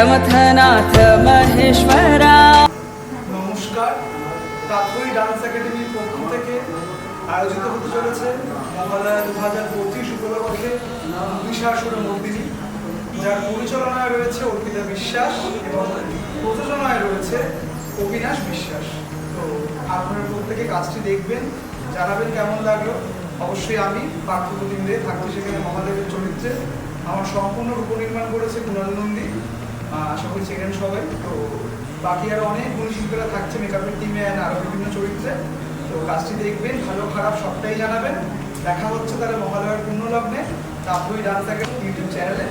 রমথনাথ মহেশ্বরা নমস্কার। তাতই ডান্স একাডেমির পক্ষ থেকে আয়োজিত হতে চলেছে মহালয়া দু হাজার পঁচিশ উপলক্ষে বিশাসুর মন্দিনী যার পরিচালনায় রয়েছে অর্পিতা বিশ্বাস এবং প্রযোজনায় রয়েছে অবিনাশ বিশ্বাস। তো আপনারা প্রত্যেকে কাজটি দেখবেন, জানাবেন কেমন লাগল। অবশ্যই আমি, পার্থপ্রতিম দে, থাকছি সেখানে মহাদেবের চরিত্রে। আমার সম্পূর্ণ রূপ নির্মাণ করেছে কুণাল নন্দী। আহ, আশা সবাই। তো বাকি আরও অনেক গুণশিল্পীরা থাকছে মেকআপের টিমে আরও বিভিন্ন চরিত্রে। তো কাজটি দেখবেন ভালো খারাপ সবটাই জানাবেন। দেখা হচ্ছে তাহলে মহালয়ার পূর্ণ লগ্নে ডান থাকে ইউটিউব চ্যানেলে